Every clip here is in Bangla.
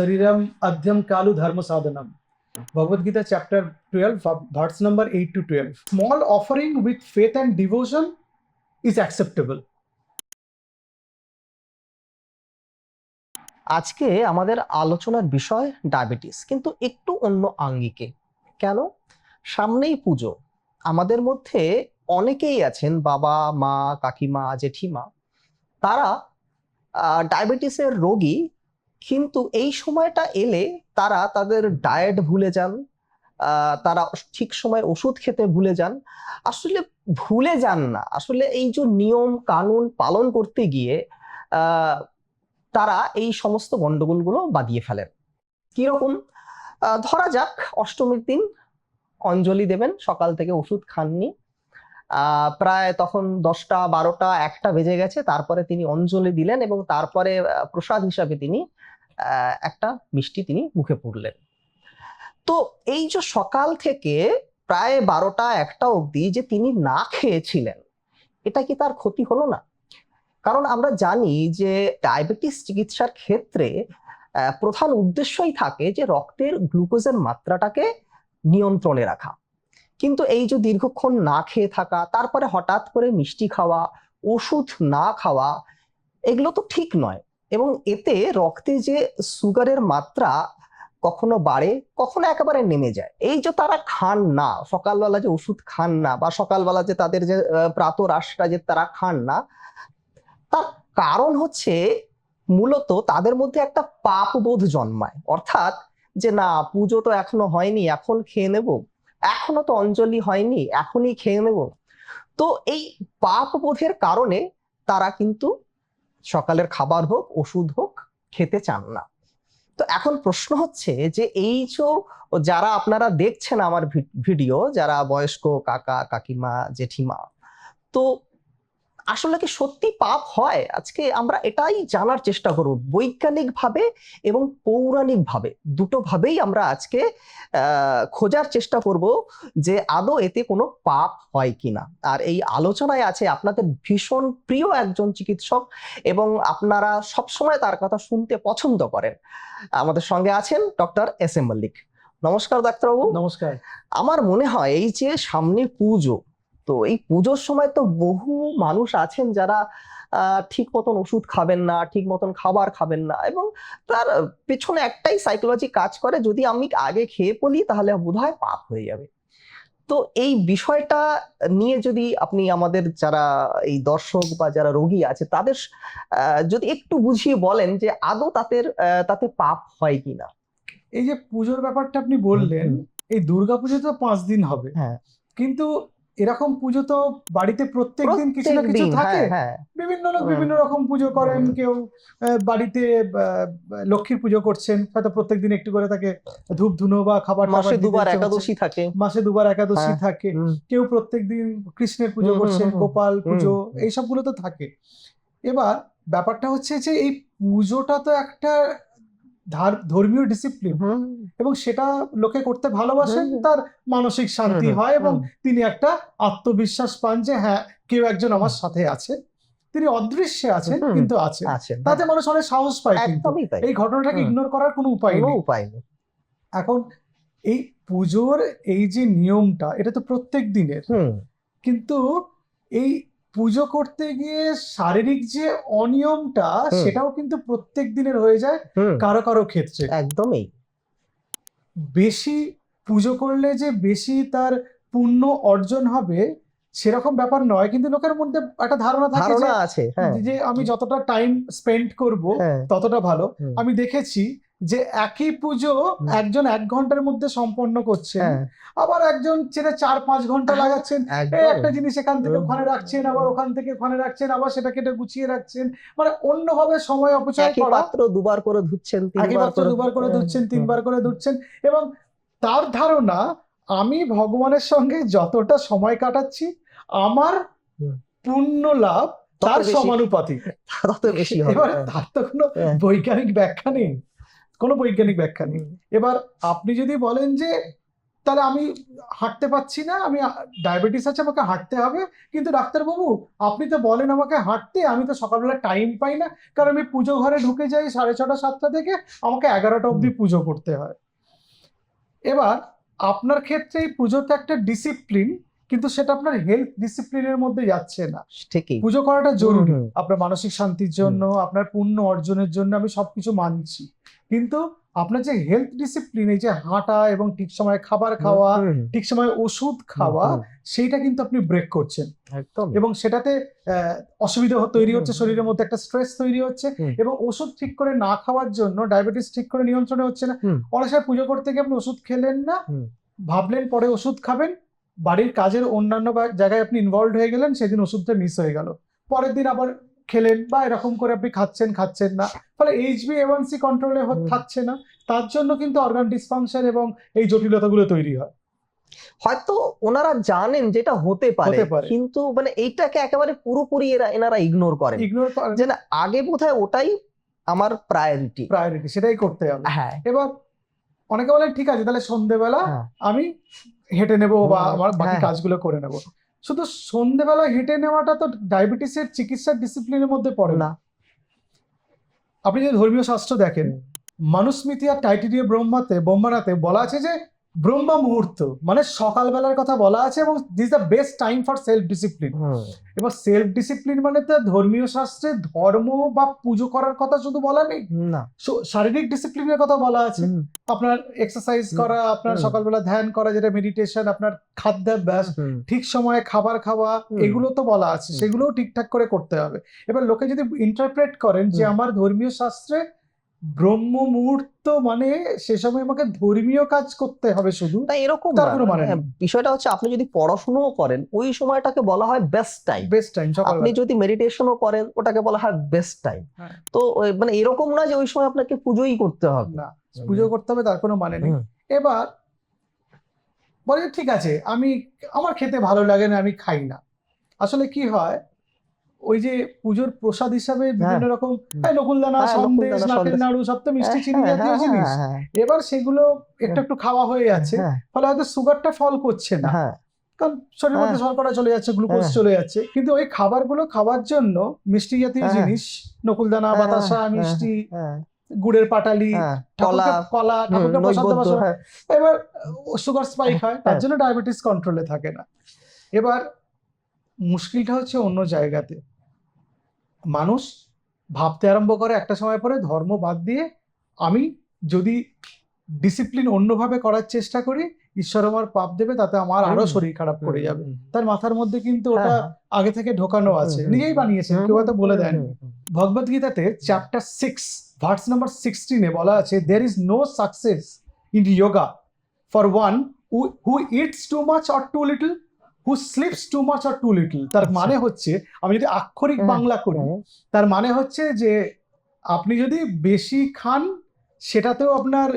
শরীরম অধ্যম কালু ধর্ম সাধনম Bhagavad chapter 12 verse number 8 to 12 small offering with faith and devotion is acceptable. আজকে আমাদের আলোচনার বিষয় ডায়াবেটিস, কিন্তু একটু অন্য আঙ্গিকে। কেন? সামনেই পুজো। আমাদের মধ্যে অনেকেই আছেন বাবা, মা, কাকিমা, জেঠিমা। তারা ডায়াবেটিসের রোগী কিন্তু এই সময়টা এলে তারা তাদের ডায়েট ভুলে যান তারা ঠিক সময় ওষুধ খেতে ভুলে যান। আসলে ভুলে যান না। আসলে এই যে নিয়ম, কানুন পালন করতে গিয়ে তারা এই সমস্ত গন্ডগোলগুলো বাদিয়ে ফেলেন। কীরকম? ধরা যাক, অষ্টমীর দিন অঞ্জলি দেবেন, সকাল থেকে ওষুধ খাননি। প্রায় তখন দশটা, বারোটা, একটা বেজে গেছে। তারপরে তিনি অঞ্জলি দিলেন এবং তারপরে প্রসাদ হিসাবে তিনি একটা মিষ্টি তিনি মুখে পুরলেন তো এই যে সকাল থেকে প্রায় বারোটা একটা অবধি যে তিনি না খেয়েছিলেন, এটা কি তার ক্ষতি হলো না? কারণ আমরা জানি যে ডায়াবেটিস চিকিৎসার ক্ষেত্রে প্রধান উদ্দেশ্যই থাকে যে রক্তের গ্লুকোজের মাত্রাটাকে নিয়ন্ত্রণে রাখা। কিন্তু এই যে দীর্ঘক্ষণ না খেয়ে থাকা, তারপরে হঠাৎ করে মিষ্টি খাওয়া, ওষুধ না খাওয়া, এগুলো তো ঠিক নয়। এবং এতে রক্তে যে সুগারের মাত্রা কখনো বাড়ে, কখনো একেবারে নেমে যায়। এই যে তারা খান না, সকালবেলা যে ওষুধ খান না বা সকালবেলা যে তাদের যে প্রাত রাসটা যে তারা খান না, তার কারণ হচ্ছে মূলত তাদের মধ্যে একটা পাপবোধ জন্মায়। অর্থাৎ যে না, পুজো তো এখনও হয়নি, এখন খেয়ে নেব। এখনও তো অঞ্জলি হয়নি, এখনই খেয়ে নেব। তো এই পাপ বোধের কারণে তারা কিন্তু সকালের খাবার হোক, ওষুধ হোক, খেতে চান না। তো এখন প্রশ্ন হচ্ছে যে এই যে যারা আপনারা দেখছেন আমার ভিডিও, যারা বয়স্ক কাকা, কাকিমা, জেঠিমা, তো আসলে কি সত্যি পাপ হয়? আজকে আমরা এটাই জানার চেষ্টা করব। বৈজ্ঞানিক ভাবে এবং পৌরাণিক ভাবে দুটো ভাবেই আমরা আজকে খোঁজার চেষ্টা করব যে আদৌ এতে কোনো পাপ হয় কিনা। আর এই আলোচনায় আছে আপনাদের ভীষণ প্রিয় একজন চিকিৎসক এবং আপনারা সবসময় তার কথা শুনতে পছন্দ করেন। আমাদের সঙ্গে আছেন ডক্টর এস এম মল্লিক। নমস্কার ডাক্তারবাবু। নমস্কার। আমার মনে হয় এই যে সামনে পুজো তো এই পুজোর সময় তো বহু মানুষ আছেন যারা আহ, ঠিক মতন ওষুধ খাবেন না ঠিক মতন খাবার খাবেন না এবং তার পেছনে একটাই সাইকোলজি কাজ করে যদি আমি আগে খেয়ে পড়ি তাহলে বোধহয় পাপ হয়ে যাবে। তো এই বিষয়টা নিয়ে যদি আপনি আমাদের যারা এই দর্শক বা যারা রোগী আছে তাদের যদি একটু বুঝিয়ে বলেন যে আদৌ তাদের তাতে পাপ হয় কিনা? এই যে পুজোর ব্যাপারটা আপনি বললেন এই দুর্গা পুজো তো পাঁচ দিন হবে। হ্যাঁ। কিন্তু এরকম পুজো তো বাড়িতে প্রত্যেক দিন কিছু না কিছু থাকে হ্যাঁ হ্যাঁ। বিভিন্ন লোক বিভিন্ন রকম পুজো করেন কেউ বাড়িতে লক্ষ্মীর পুজো করছেন হয়তো প্রত্যেক দিন একটু করে তাকে ধূপ ধুনো বা খাবার মাসে দুবার একাদশী থাকে। মাসে দুবার একাদশী হ্যাঁ। থাকে। কেউ প্রত্যেক দিন কৃষ্ণের পুজো করছেন। গোপাল পুজো। এইসবগুলো তো থাকে। এবার ব্যাপারটা হচ্ছে যে এই পুজোটা তো একটা ধর্মীয় ডিসিপ্লিন এবং সেটা লোকে করতে ভালোবাসেন তার মানসিক শান্তি হয় এবং তিনি একটা আত্মবিশ্বাস পান যে হ্যাঁ কেউ একজন আমার সাথে আছে। তিনি অদৃশ্যে আছেন কিন্তু আছে। তাতে মানুষ অনেক সাহস পায় এই ঘটনাটাকে ইগনোর করার কোনো উপায় নেই। উপায় নেই। এখন এই পুজোর এই যে নিয়মটা এটা তো প্রত্যেক দিনের। কিন্তু এই পুজো করতে গিয়ে শারীরিক যে অনিয়মটা সেটাও কিন্তু প্রত্যেক দিনের হয়ে যায় কারও কারও ক্ষেত্রে। একদমই। বেশি পুজো করলে যে বেশি তার পুণ্য অর্জন হবে সেরকম ব্যাপার নয়। কিন্তু লোকের মধ্যে একটা ধারণা থাকে ধারণা আছে হ্যাঁ। যে আমি যতটা টাইম স্পেন্ড করব হ্যাঁ। ততটা ভালো। আমি দেখেছি যে একই পুজো একজন এক ঘণ্টার মধ্যে সম্পন্ন করছেন হ্যাঁ। আবার একজন চেনে চার পাঁচ ঘণ্টা লাগাচ্ছেন একটা জিনিস এখান থেকে ওখানে রাখছেন আবার ওখান থেকে ওখানে রাখছেন আবার সেটা কেটে গুছিয়ে রাখছেন মানে অন্যভাবে সময় অপচয় করা। পাত্র দুবার করে ধুচ্ছেন তিনবার পাত্র দুবার করে হ্যাঁ, ধুচ্ছেন তিনবার করে ধুচ্ছেন এবং তার ধারণা আমি ভগবানের সঙ্গে যতটা সময় কাটাচ্ছি আমার। পুণ্য লাভ তার। সমানুপাতিক। এবার হ্যাঁ। তার তো কোনো হ্যাঁ। বৈজ্ঞানিক ব্যাখ্যা নেই। কোনো বৈজ্ঞানিক ব্যাখ্যা নেই। এবার আপনি যদি বলেন যে তাহলে আমি হাঁটতে পারছি না আমি ডায়াবেটিস আছে আমাকে হাঁটতে হবে কিন্তু ডাক্তারবাবু আপনি তো বলেন আমাকে হাঁটতে আমি তো সকালবেলা টাইম পাই না কারণ আমি পুজো ঘরে ঢুকে যাই সাড়ে ছটা সাতটা থেকে আমাকে এগারোটা অবধি পুজো করতে হয়। এবার আপনার ক্ষেত্রে এই পুজোতে একটা ডিসিপ্লিন কিন্তু সেটা আপনার হেলথ ডিসিপ্লিনের মধ্যে যাচ্ছে না। ঠিকই। পুজো করাটা জরুরি। আপনার মানসিক শান্তির জন্য আপনার পুণ্য অর্জনের জন্য আমি সবকিছু মানছি। কিন্তু আপনার যে হেলথ ডিসিপ্লিন এই যে হাঁটা এবং ঠিক সময় খাবার খাওয়া ঠিক সময় ওষুধ খাওয়া সেইটা কিন্তু আপনি ব্রেক করছেন। একদম। এবং সেটাতে আহ, অসুবিধা তৈরি হচ্ছে শরীরের মধ্যে একটা স্ট্রেস তৈরি হচ্ছে এবং ওষুধ ঠিক করে না খাওয়ার জন্য ডায়াবেটিস ঠিক করে নিয়ন্ত্রণে হচ্ছে না। অনেক সময় পুজো করতে গিয়ে আপনি ওষুধ খেলেন না। ভাবলেন পরে ওষুধ খাবেন বাড়ির কাজের অন্যান্য জায়গায় আপনি ইনভলভ হয়ে গেলেন সেদিন ওষুধটা মিস হয়ে গেল। পরের দিন আবার খেলেন বা এরকম করে আপনি খাচ্ছেন খাচ্ছেন না। ফলে এইচবি এওয়ানসি কন্ট্রোলে। থাকছে না। তার জন্য কিন্তু অর্গান ডিসফাংশন এবং এই জটিলতাগুলো তৈরি হয়। হয়তো ওনারা জানেন যেটা হতে পারে কিন্তু মানে এইটাকে একেবারে পুরোপুরি এরা এনারা ইগনোর করেন। ইগনোর যে না আগে বোধহয় ওটাই আমার প্রায়োরিটি প্রায়োরিটি সেটাই করতে হবে। হ্যাঁ। এবার অনেকে বলে ঠিক আছে তাহলে সন্ধেবেলা হ্যাঁ। আমি হেঁটে নেব বা আমার বাকি হ্যাঁ। কাজগুলো করে নেব শুধু সন্ধেবেলা হেঁটে নেওয়াটা তো ডায়াবেটিসের চিকিৎসার ডিসিপ্লিনের মধ্যে পড়ে না না আপনি যদি ধর্মীয় শাস্ত্র দেখেন মনুস্মৃতি আর টাইটেরিয়া ব্রহ্মাতে ব্রহ্মানাতে বলা আছে যে ব্রহ্মা মুহূর্ত। মানে সকালবেলার কথা বলা আছে এবং this the best time for self discipline এবার সেলফ ডিসিপ্লিন মানে তো ধর্মীয় শাস্ত্রে ধর্ম বা পুজো করার কথা শুধু বলা নেই। না। শারীরিক ডিসিপ্লিনের কথা বলা আছে। আপনার এক্সারসাইজ করা আপনার। সকালবেলা ধ্যান করা যেটা মেডিটেশন আপনার খাদ্যাভ্যাস ঠিক সময়ে খাবার খাওয়া এগুলো তো বলা আছে। সেগুলোও ঠিকঠাক করে করতে হবে। এবার লোকে যদি ইন্টারপ্রেট করেন যে আমার ধর্মীয় শাস্ত্রে ব্রহ্ম মুহূর্ত মানে সে সময় আমাকে ধর্মীয় কাজ করতে হবে শুধু না। এরকম মানে হ্যাঁ, বিষয়টা হচ্ছে আপনি যদি পড়াশোনাও করেন ওই সময়টাকে বলা হয় বেস্ট টাইম বেস্ট টাইম আপনি যদি মেডিটেশনও করেন ওটাকে বলা হয় বেস্ট টাইম হ্যাঁ। তো মানে এরকম না যে ওই সময় আপনাকে পুজোই করতে হবে। না পুজো করতে হবে তার কোনো মানে নেই। এবার বলে ঠিক আছে আমি আমার খেতে ভালো লাগে না আমি খাই না। আসলে কি হয় ওই যে পুজোর প্রসাদ হিসাবে বিভিন্ন রকম নকুলদানা হ্যাঁ, সন্দেশ নাকের নাড়ু সব তো মিষ্টি চিনি হ্যাঁ, জাতীয় হ্যাঁ, জিনিস। হ্যাঁ, এবার সেগুলো একটু একটু খাওয়া হয়ে যাচ্ছে হ্যাঁ, ফলে হয়তো সুগারটা ফল করছে না। হ্যাঁ, কারণ শরীরের মধ্যে শর্করা চলে যাচ্ছে গ্লুকোজ হ্যাঁ। চলে যাচ্ছে। কিন্তু ওই খাবারগুলো খাওয়ার জন্য মিষ্টি জাতীয় হ্যাঁ। জিনিস নকুলদানা হ্যাঁ, বাতাসা হ্যাঁ, মিষ্টি হ্যাঁ, গুড়ের পাটালি হ্যাঁ, কলা কলা হ্যাঁ, এবার সুগার স্পাইক হয় তার হ্যাঁ। জন্য ডায়াবেটিস কন্ট্রোলে থাকে না। এবার মুশকিলটা হচ্ছে অন্য জায়গাতে। মানুষ ভাবতে আরম্ভ করে একটা সময় পরে ধর্ম বাদ দিয়ে আমি যদি ডিসিপ্লিন অন্যভাবে করার চেষ্টা করি ঈশ্বর আমার পাপ দেবে তাতে আমার আরও শরীর খারাপ করে যাবে। তার মাথার মধ্যে কিন্তু ওটা হ্যাঁ, আগে থেকে ঢোকানো আছে। নিজেই বানিয়েছে কেউ হয়তো বলে হুম, ভগবদ গীতাতে চ্যাপ্টার সিক্স ভার্স নাম্বার সিক্সটিনে বলা আছে there is no success in yoga for one who it's too much or two little who slips too much or two little তার আচ্ছা। মানে হচ্ছে আমি যদি আক্ষরিক বাংলা করি তার মানে হচ্ছে যে আপনি যদি বেশি খান সেটাতেও আপনার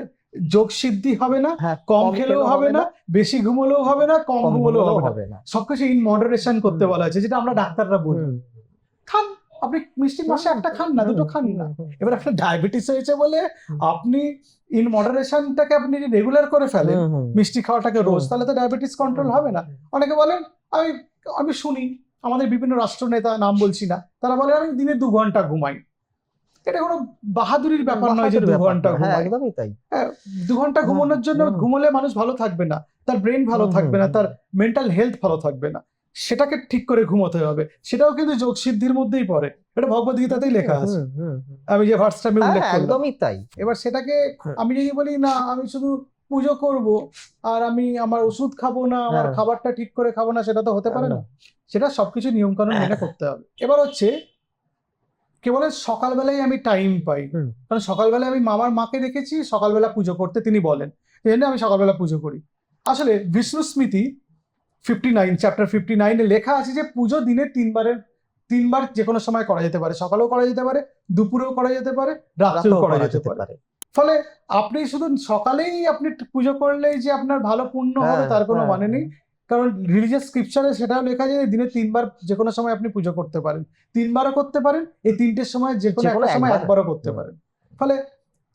যোগ সিদ্ধি হবে না হ্যাঁ, কম খেলেও হবে না বেশি ঘুমলেও হবে না কম ঘুমলেও হবে না। সবকিছু ইন মডারেশন করতে বলা হয়েছে যেটা আমরা ডাক্তাররা বলি। খান আপনি মিষ্টি মাসে একটা খান না দুটো খান না। এবার আপনার ডায়াবেটিস হয়েছে বলে আপনি ইন মডারেশনটাকে আপনি রেগুলার করে ফেলেন মিষ্টি খাওয়াটাকে রোজ তাহলে তো ডায়াবেটিস কন্ট্রোল হবে না। অনেকে বলেন আমি আমি শুনি আমাদের বিভিন্ন রাষ্ট্রনেতা নাম বলছি না তারা বলে আমি দিনে দু ঘণ্টা ঘুমাই। এটা কোনো বাহাদুরির ব্যাপার নয় যে দু ঘণ্টা হ্যাঁ, ঘুমাই। একদমই তাই। দু ঘণ্টা ঘুমানোর জন্য। ঘুমলে মানুষ ভালো থাকবে না তার ব্রেন ভালো থাকবে না তার মেন্টাল হেলথ ভালো থাকবে না। সেটাকে ঠিক করে ঘুমোতে হবে। সেটাও কিন্তু যোগ সিদ্ধির মধ্যেই পড়ে। এটা ভগবদ গীতাতেই লেখা আছে। আমি যে ভার্সটা আমি উল্লেখ হ্যাঁ, করলাম। একদমই তাই। এবার সেটাকে আমি যদি বলি না আমি শুধু পুজো করব আর আমি আমার ওষুধ খাব না আমার হ্যাঁ। খাবারটা ঠিক করে খাব না সেটা তো হতে পারে না। সেটা সবকিছু নিয়ম কানুন মেনে করতে হবে। এবার হচ্ছে কেবল সকালবেলায় আমি টাইম পাই। কারণ সকালবেলায় আমি মামার মাকে দেখেছি সকালবেলা পুজো করতে তিনি বলেন। এই জন্য আমি সকালবেলা পুজো করি। আসলে বিষ্ণু স্মৃতি ফিফটি নাইন চ্যাপ্টার ফিফটি নাইনে লেখা আছে যে পুজো দিনে তিনবারের তিনবার যে কোনো সময় করা যেতে পারে। সকালেও করা যেতে পারে দুপুরেও করা যেতে পারে রাত্রেও রাতেও করা যেতে পারে। ফলে আপনি শুধু সকালেই আপনি পুজো করলেই যে আপনার ভালো হবে হ্যাঁ, তার কোনো হ্যাঁ, মানে নেই। কারণ রিলিজিয়াস স্ক্রিপচারে সেটাও লেখা যায় দিনে তিনবার যে কোনো সময় আপনি পুজো করতে পারেন। তিনবারও করতে পারেন এই তিনটের সময় যে কোনো একটা সময় একবারও। করতে পারেন। ফলে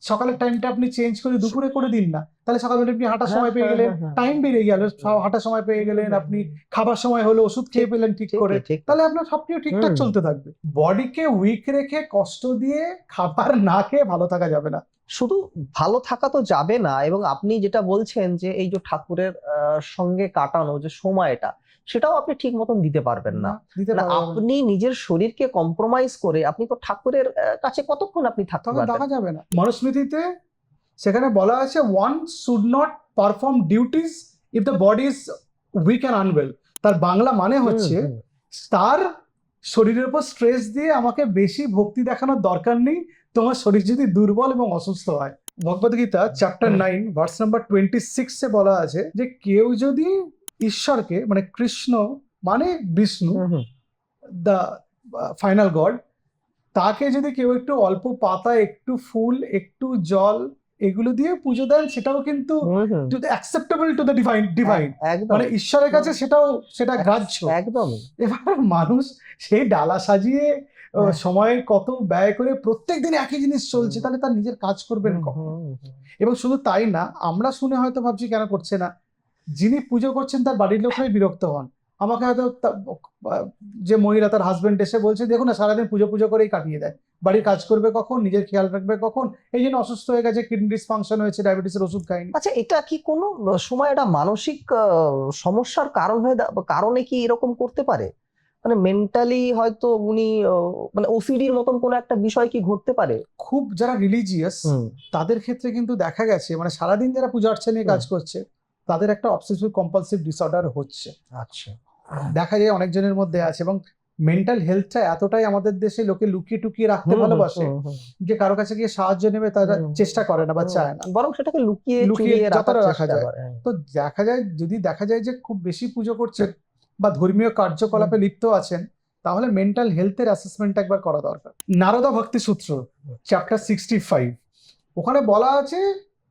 সকালের টাইমটা আপনি চেঞ্জ করে দুপুরে করে দিন না। তাহলে সকালবেলা আপনি হাঁটার সময় পেয়ে গেলেন হ্যাঁ, হ্যাঁ, টাইম বেড়ে গেল হাঁটার সময় পেয়ে গেলেন আপনি খাবার সময় হলো ওষুধ খেয়ে পেলেন ঠিক করে। তাহলে আপনার সবকিছু ঠিকঠাক চলতে থাকবে। বডিকে উইক রেখে কষ্ট দিয়ে খাবার না খেয়ে ভালো থাকা যাবে না। শুধু ভালো থাকা তো যাবে না এবং আপনি যেটা বলছেন যে এই যে ঠাকুরের আহ, সঙ্গে কাটানো যে সময়টা সেটাও আপনি ঠিক মতন দিতে পারবেন না। মানে। আপনি নিজের শরীরকে কম্প্রোমাইজ করে আপনি তো ঠাকুরের কাছে কতক্ষণ আপনি থাকতে পারবেন? দেখা যাবে না। মনুস্মৃতিতে সেখানে বলা আছে one should not perform duties if the body is weak and unwell তার বাংলা মানে হচ্ছে। তার শরীরের উপর স্ট্রেস দিয়ে আমাকে বেশি ভক্তি দেখানোর দরকার নেই। তোমার শরীর যদি দুর্বল এবং অসুস্থ হয়। Bhagavad Gita chapter nine verse number twenty সিক্সে বলা আছে যে কেউ যদি ঈশ্বরকে মানে কৃষ্ণ মানে বিষ্ণু। দ্য ফাইনাল গড তাকে যদি কেউ একটু অল্প পাতা একটু ফুল একটু জল এগুলো দিয়ে পুজো দেন সেটাও কিন্তু। Acceptable to the divine divine একদম মানে ঈশ্বরের কাছে সেটাও সেটা গ্রাহ্য একদমই এবার মানুষ সেই ডালা সাজিয়ে হ্যাঁ। সময় কত ব্যয় করে প্রত্যেক দিন একই জিনিস চলছে তাহলে তার নিজের কাজ করবেন কখন। এবং শুধু তাই না আমরা শুনে হয়তো ভাবছি কেন করছে না যিনি পুজো করছেন তার বাড়ির লোকরাই বিরক্ত হন। আমাকে হয়তো যে মহিলা তার হাজবেন্ড এসে বলছে দেখুন না সারাদিন পুজো পুজো করেই কাটিয়ে দেয়। বাড়ির কাজ করবে কখন নিজের খেয়াল রাখবে কখন? এই জন্য অসুস্থ হয়ে গেছে কিডনি ডিসফাংশন হয়েছে ডায়াবেটিসের ওষুধ খায়নি আচ্ছা এটা কি কোনো সময় এটা মানসিক সমস্যার কারণ হয়ে কারণে কি এরকম করতে পারে? মানে মেন্টালি হয়তো উনি মানে ওসিডির মতন কোনো একটা বিষয় কি ঘটতে পারে? খুব যারা রিলিজিয়াস তাদের ক্ষেত্রে কিন্তু দেখা গেছে মানে সারাদিন যারা পূজা অর্চনা নিয়ে কাজ করছে তাদের একটা অবসেসিভ কম্পালসিভ ডিসঅর্ডার হচ্ছে। আচ্ছা। দেখা যায় অনেকজনের মধ্যে আছে এবং মেন্টাল হেলথটা এতটাই আমাদের দেশে লোকে লুকিয়ে টুকিয়ে রাখতে ভালোবাসে যে কারও কাছে গিয়ে সাহায্য নেবে তারা চেষ্টা করে না বা চায় না। বরং সেটাকে লুকিয়ে লুকিয়ে যতটা রাখা যায়। হ্যাঁ। তো দেখা যায় যদি দেখা যায় যে খুব বেশি পুজো করছে বা ধর্মীয় কার্যকলাপে লিপ্ত আছেন তাহলে মেন্টাল হেলথের অ্যাসেসমেন্ট একবার করা দরকার। নারদা ভক্তি সূত্র চ্যাপ্টার সিক্সটি ফাইভ ওখানে বলা আছে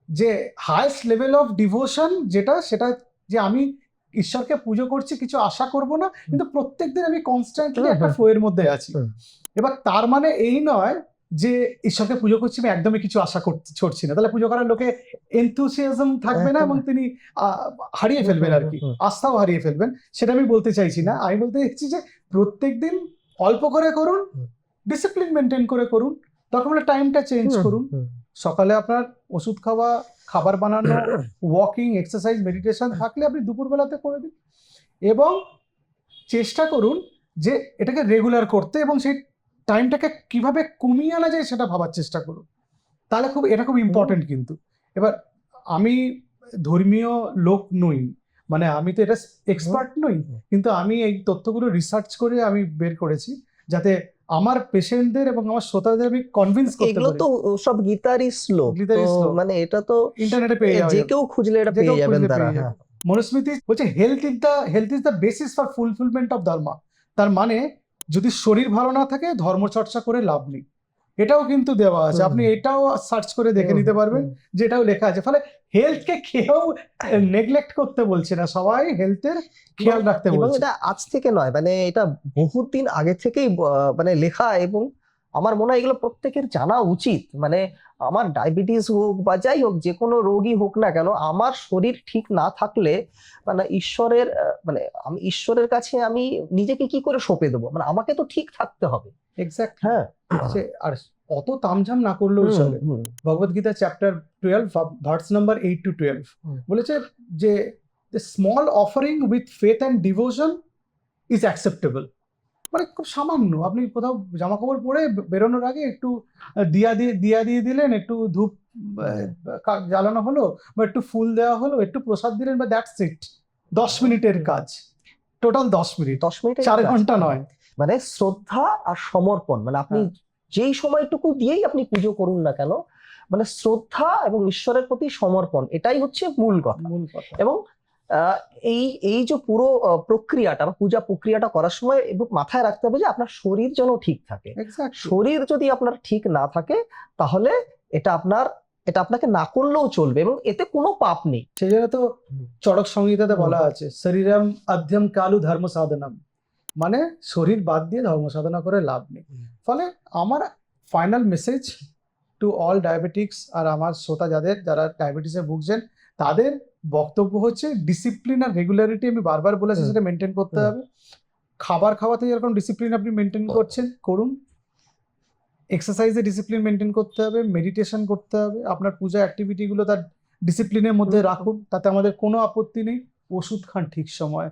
যে হায়েস্ট লেভেল অফ ডিভোশন যেটা সেটা যে আমি ঈশ্বরকে পুজো করছি কিছু আশা করব না কিন্তু প্রত্যেকদিন আমি কনস্ট্যান্টলি একটা হুম। ফ্লো এর মধ্যে আছি। এবার তার মানে এই নয় যে ঈশ্বরকে পুজো করছি আমি একদমই কিছু আশা করতে ছড়ছি না। তাহলে পুজো করার লোকে এনথুসিয়াজম থাকবে না এবং তিনি হারিয়ে ফেলবেন আর কি আস্থাও হারিয়ে ফেলবেন। সেটা আমি বলতে চাইছি না। আমি বলতে চাইছি যে প্রত্যেকদিন অল্প করে করুন ডিসিপ্লিন মেনটেন করে করুন তখন টাইমটা চেঞ্জ করুন। সকালে আপনার ওষুধ খাওয়া খাবার বানানো ওয়াকিং এক্সারসাইজ মেডিটেশন থাকলে আপনি দুপুরবেলাতে করে দিন। এবং চেষ্টা করুন যে এটাকে রেগুলার করতে এবং সেই টাইমটাকে কীভাবে কমিয়ে আনা যায় সেটা ভাবার চেষ্টা করুন। তাহলে খুব এটা খুব ইম্পর্টেন্ট কিন্তু। এবার আমি ধর্মীয় লোক নই মানে আমি তো এটা এক্সপার্ট নই কিন্তু আমি এই তথ্যগুলো রিসার্চ করে আমি বের করেছি যাতে আমার পেশেন্টদের এবং আমার শ্রোতাদের আমি কনভিন্স করতে এগুলো পারি। তো সব গীতারই শ্লোক। মানে এটা তো ইন্টারনেটে পেয়ে যাবে যে কেউ খুঁজলে এটা পেয়ে যাবেন তারা হ্যাঁ। মনুস্মৃতি বলছে health is the health is the basis for fulfilment of dharma তার মানে যদি শরীর ভালো না থাকে ধর্ম চর্চা করে লাভ নেই। এটাও কিন্তু দেওয়া আছে। আপনি এটাও সার্চ করে দেখে নিতে পারবেন। যেটাও লেখা আছে। ফলে হেলথকে কেউ নেগলেক্ট করতে বলছে না সবাই হেলথের খেয়াল রাখতে বলছে। এটা আজ থেকে নয় মানে এটা বহুত দিন আগে থেকেই মানে লেখা এবং আমার মনে হয় এগুলো প্রত্যেকের জানা উচিত। মানে আমার ডায়াবেটিস হোক বা যাই হোক যে কোনো রোগী হোক না কেন আমার শরীর ঠিক না থাকলে মানে ঈশ্বরের মানে আমি ঈশ্বরের কাছে আমি নিজেকে কি করে সঁপে দেবো? মানে আমাকে তো ঠিক থাকতে হবে। এক্স্যাক্ট হ্যাঁ। আর অত তামঝাম না করলেও চলে। Bhagavad Gita chapter twelve verse number eight to twelve বলেছে যে small offering with faith and devotion is acceptable মানে খুব সামান্য। আপনি কোথাও জামা কাপড় পরে বেরোনোর আগে একটু দিয়া দিয়ে দিয়া দিয়ে দিলেন একটু ধূপ জ্বালানো হলো বা একটু ফুল দেওয়া হলো একটু প্রসাদ দিলেন বা দ্যাটস ইট দশ মিনিটের কাজ। টোটাল দশ মিনিট। দশ মিনিট চার ঘণ্টা নয়। মানে শ্রদ্ধা আর সমর্পণ মানে আপনি হ্যাঁ। যেই সময়টুকু দিয়েই আপনি পুজো করুন না কেন মানে শ্রদ্ধা এবং ঈশ্বরের প্রতি সমর্পণ এটাই হচ্ছে মূল কথা। মূল কথা। এবং এই এই যে পুরো প্রক্রিয়াটা বা পূজা প্রক্রিয়াটা করার সময় এবং মাথায় রাখতে হবে যে আপনার শরীর যেন ঠিক থাকে। শরীর যদি আপনার ঠিক না থাকে তাহলে এটা আপনার এটা আপনাকে না করলেও চলবে এবং এতে কোনো পাপ নেই। সেই জন্য তো চড়ক সংহিতাতে বলা আছে শরীরম অধ্যম কালু ধর্ম সাধনম। মানে শরীর বাদ দিয়ে ধর্ম সাধনা করে লাভ নেই। ফলে আমার final message to all diabetics আর আমার শ্রোতা যাদের যারা ডায়াবেটিসে ভুগছেন তাদের বক্তব্য হচ্ছে ডিসিপ্লিন আর রেগুলারিটি আমি বারবার বলেছি সেটা মেনটেন করতে হবে। খাবার খাওয়াতে যেরকম ডিসিপ্লিন আপনি মেনটেন করছেন করুন। এক্সারসাইজে ডিসিপ্লিন মেনটেন করতে হবে মেডিটেশন করতে হবে আপনার পূজা অ্যাক্টিভিটিগুলো তার ডিসিপ্লিনের মধ্যে রাখুন তাতে আমাদের কোনো আপত্তি নেই। ওষুধ খান ঠিক সময়।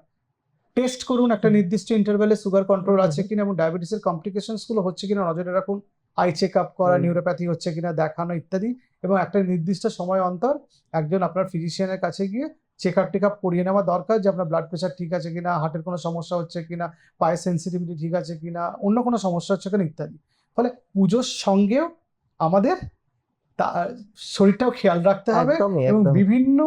টেস্ট করুন একটা নির্দিষ্ট ইন্টারভ্যালে সুগার কন্ট্রোল আছে কিনা এবং ডায়াবেটিসের কমপ্লিকেশনসগুলো হচ্ছে কিনা নজরে রাখুন। আই চেক আপ করা নিউরোপ্যাথি হচ্ছে কিনা দেখানো ইত্যাদি এবং একটা নির্দিষ্ট সময় অন্তর একজন আপনার ফিজিশিয়ানের কাছে গিয়ে চেক আপ টেক আপ করিয়ে নেওয়া দরকার যে আপনার ব্লাড প্রেশার ঠিক আছে কিনা হার্টের কোনো সমস্যা হচ্ছে কিনা পায়ের সেন্সিটিভিটি ঠিক আছে কিনা অন্য কোনো সমস্যা হচ্ছে কিনা ইত্যাদি। ফলে পুজোর সঙ্গেও আমাদের শরীরটাও খেয়াল রাখতে হবে এবং বিভিন্ন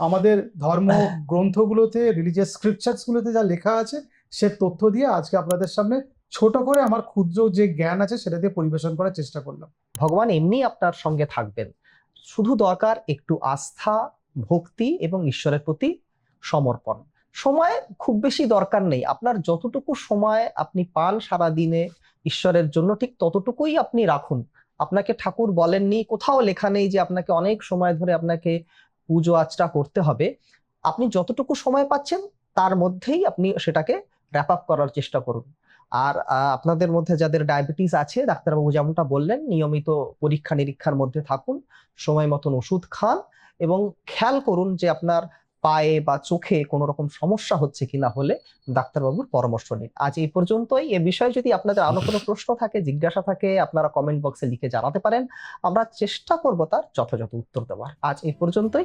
আমাদের ধর্ম গ্রন্থগুলোতে রিলিজিয়াস স্ক্রিপচার্স গুলোতে যা লেখা আছে সে তথ্য দিয়ে আজকে আপনাদের সামনে ছোট করে আমার ক্ষুদ্র যে জ্ঞান আছে সেটা দিয়ে পরিবেশন করার চেষ্টা করলাম। ভগবান এমনি আপনার সঙ্গে থাকবেন। শুধু দরকার একটু আস্থা, ভক্তি এবং ঈশ্বরের প্রতি সমর্পণ। সময় খুব বেশি দরকার নেই। আপনার যতটুকু সময় আপনি পান সারা দিনে ঈশ্বরের জন্য, ঠিক ততটুকুই আপনি রাখুন। আপনাকে ঠাকুর বলেননি, কোথাও লেখা নেই যে আপনাকে অনেক সময় ধরে আপনাকে পুজো আচরা করতে হবে। আপনি যতটুকু সময় পাচ্ছেন, তার মধ্যেই আপনি সেটাকে র্যাপ আপ করার চেষ্টা করুন। আর আপনাদের মধ্যে যাদের ডায়াবেটিস আছে, ডাক্তারবাবু যেমনটা বললেন, নিয়মিত পরীক্ষা নিরীক্ষার মধ্যে থাকুন, সময় মতন ওষুধ খান এবং খেয়াল করুন যে আপনার পায়ে বা চোখে কোনো রকম সমস্যা হচ্ছে কিনা হলে ডাক্তারবাবুর পরামর্শ নিন। আজ এই পর্যন্তই। এ বিষয়ে যদি আপনাদের আরও কোনো প্রশ্ন থাকে, জিজ্ঞাসা থাকে, আপনারা কমেন্ট বক্সে লিখে জানাতে পারেন। আমরা চেষ্টা করব তার যথাযথ উত্তর দেওয়ার। আজ এই পর্যন্তই।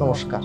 নমস্কার।